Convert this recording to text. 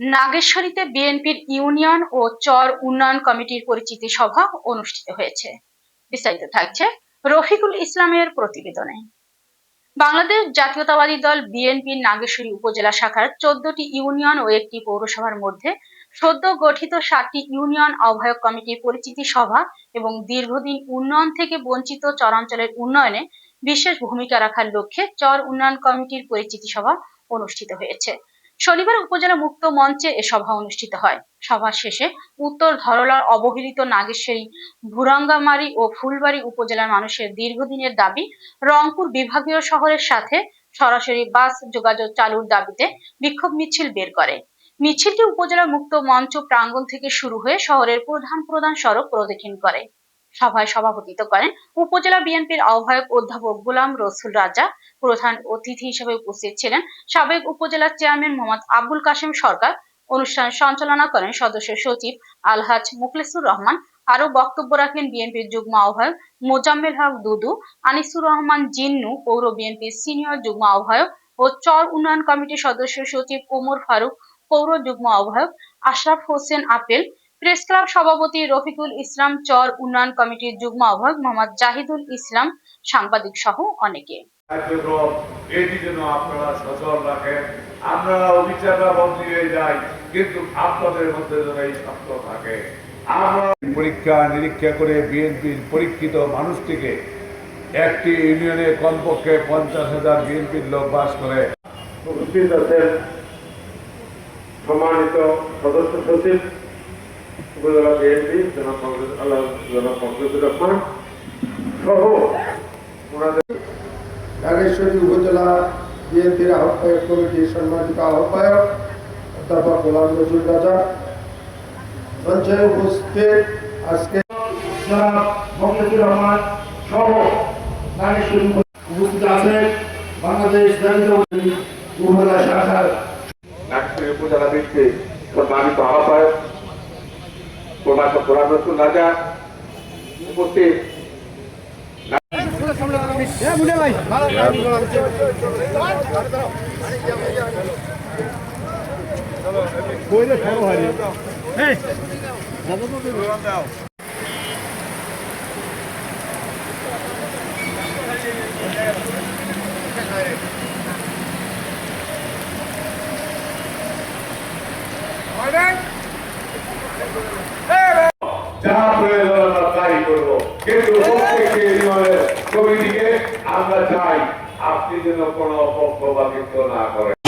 নাগেশ্বরীতে বিএনপির ইউনিয়ন ও চর উন্নয়ন কমিটির পরিচিতি সভা অনুষ্ঠিত হয়েছে। বিস্তারিত থাকছে রফিকুল ইসলামের প্রতিবেদনে। বাংলাদেশ জাতীয়তাবাদী দল বিএনপির নাগেশ্বরী উপজেলা শাখার চোদ্দটি ইউনিয়ন ও একটি পৌরসভার মধ্যে সদ্য গঠিত সাতটি ইউনিয়ন আহ্বায়ক কমিটির পরিচিতি সভা এবং দীর্ঘদিন উন্নয়ন থেকে বঞ্চিত চরাঞ্চলের উন্নয়নে বিশেষ ভূমিকা রাখার লক্ষ্যে চর উন্নয়ন কমিটির পরিচিতি সভা অনুষ্ঠিত হয়েছে। শনিবার উপজেলা মুক্ত মঞ্চে এ সভা অনুষ্ঠিত হয়। সভা শেষে উত্তর ধরলার অবহেলিত নাগেশ্বরী, ভুরাঙ্গামারি ও ফুলবাড়ি উপজেলার মানুষের দীর্ঘদিনের দাবি, রংপুর বিভাগীয় শহরের সাথে সরাসরি বাস যোগাযোগ চালুর দাবিতে বিক্ষোভ মিছিল বের করে। মিছিলটি উপজেলা মুক্ত মঞ্চ প্রাঙ্গণ থেকে শুরু হয়ে শহরের প্রধান প্রধান সড়ক প্রদক্ষিণ করে। সভায় সভাপতিত্ব করেন উপজেলা বিএনপির আহ্বায়ক অধ্যাপক গোলাম রসুল রাজা। প্রধান অতিথি হিসেবে উপস্থিত ছিলেন সাবেক উপজেলা চেয়ারম্যান মোহাম্মদ আব্দুল কাশেম সরকার। অনুষ্ঠান সঞ্চালনা করেন সদস্য সচিব আলহাজ মুখলেসুর রহমান। আরও বক্তব্য রাখেন বিএনপির যুগ্ম আহ্বায়ক মোজাম্মেল হক দুদু, আনিসুর রহমান জিন্নু, পৌর বিএনপির সিনিয়র যুগ্ম আহ্বায়ক ও চর উন্নয়ন কমিটির সদস্য সচিব ওমর ফারুক, পৌর যুগ্ম আহ্বায়ক আশরাফ হোসেন আপেল প্রেস ক্লাব সভাপতি রফিকুল ইসলাম চর উন্নয়ন কমিটির যুগ্ম আহ্বায়ক মোহাম্মদ জাহিদুল ইসলাম সাংবাদিক সহ অনেকে। এটি যেন আপনারা সচল রাখেন। হয়ে যায় কিন্তু আপনাদের মধ্যে যেন এই শক্ত থাকে। আমরা পরীক্ষা নিরীক্ষা করে বিএনপির পরীক্ষিত মানুষটিকে একটি ইউনিয়নে কমপক্ষে পঞ্চাশ হাজার বিএনপির লোক বাস করে। উপস্থিত আছেন সম্মানিত সদস্য সচিব উপজেলা বিএনপি জনাব ফখরুল- আল্লাহ জনাব ফখরুদ্দুর রহমান সহ ওনাদের নাগেশ্বরী উপজেলা বিএনপির আহ্বায়ক কমিটির সম্মানিত আহ্বায়ক অধ্যাপক গোলাম নজরুল রাজা। মঞ্চে উপস্থিত আজকে জনাব ফখরুদ্দুর রহমান সহ নাগেশ্বরী উপস্থিত আছেন বাংলাদেশ উপজেলা শাখার। নাগেশ্বরী উপজেলা ভিত্তি সম্মানিত আহ্বায়ক গোলাম রসুল রাজা উপস্থিত। যা প্রয়োজন আমরা তাই করব। কিন্তু প্রত্যেকটি ইউনিয়নের কমিটিকে আমরা চাই আপনি যেন কোনো পক্ষপাতিত্ব না করেন।